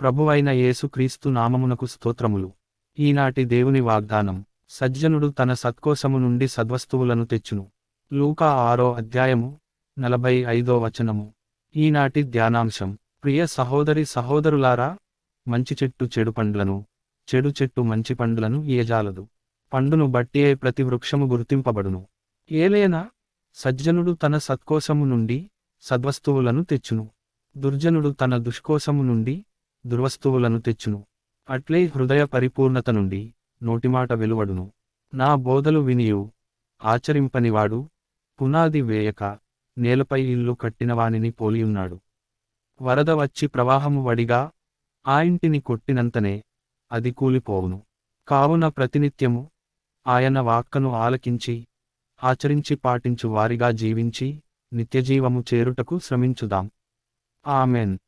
ప్రభువైన యేసుక్రీస్తు నామమునకు స్తోత్రములు. ఈనాటి దేవుని వాగ్దానం సజ్జనుడు తన సత్కోసము నుండి సద్వస్తువులను తెచ్చును. లూకా ఆరో అధ్యాయము నలభై ఐదో వచనము. ఈనాటి ధ్యానాంశం ప్రియ సహోదరి సహోదరులారా మంచి చెట్టు చెడు పండ్లను చెడు చెట్టు మంచి పండ్లను ఏజాలదు పండును బట్టియే ప్రతి వృక్షము గుర్తింపబడును. ఏలేనా సజ్జనుడు తన సత్కోసము నుండి సద్వస్తువులను తెచ్చును. దుర్జనుడు తన దుష్కోశము నుండి దుర్వస్తువులను తెచ్చును. అట్లే హృదయ పరిపూర్ణత నుండి నోటిమాట వెలువడును. నా బోధలు వినియు. ఆచరింపనివాడు. పునాది వేయక నేలపై ఇల్లు కట్టినవానిని పోలియున్నాడు. వరద వచ్చి ప్రవాహము వడిగా ఆ ఇంటిని కొట్టినంతనే అది కూలిపోవును. కావున ప్రతినిత్యము ఆయన వాక్కను ఆలకించి ఆచరించి పాటించు వారిగా జీవించి నిత్యజీవము చేరుటకు శ్రమించుదాం. ఆమెన్.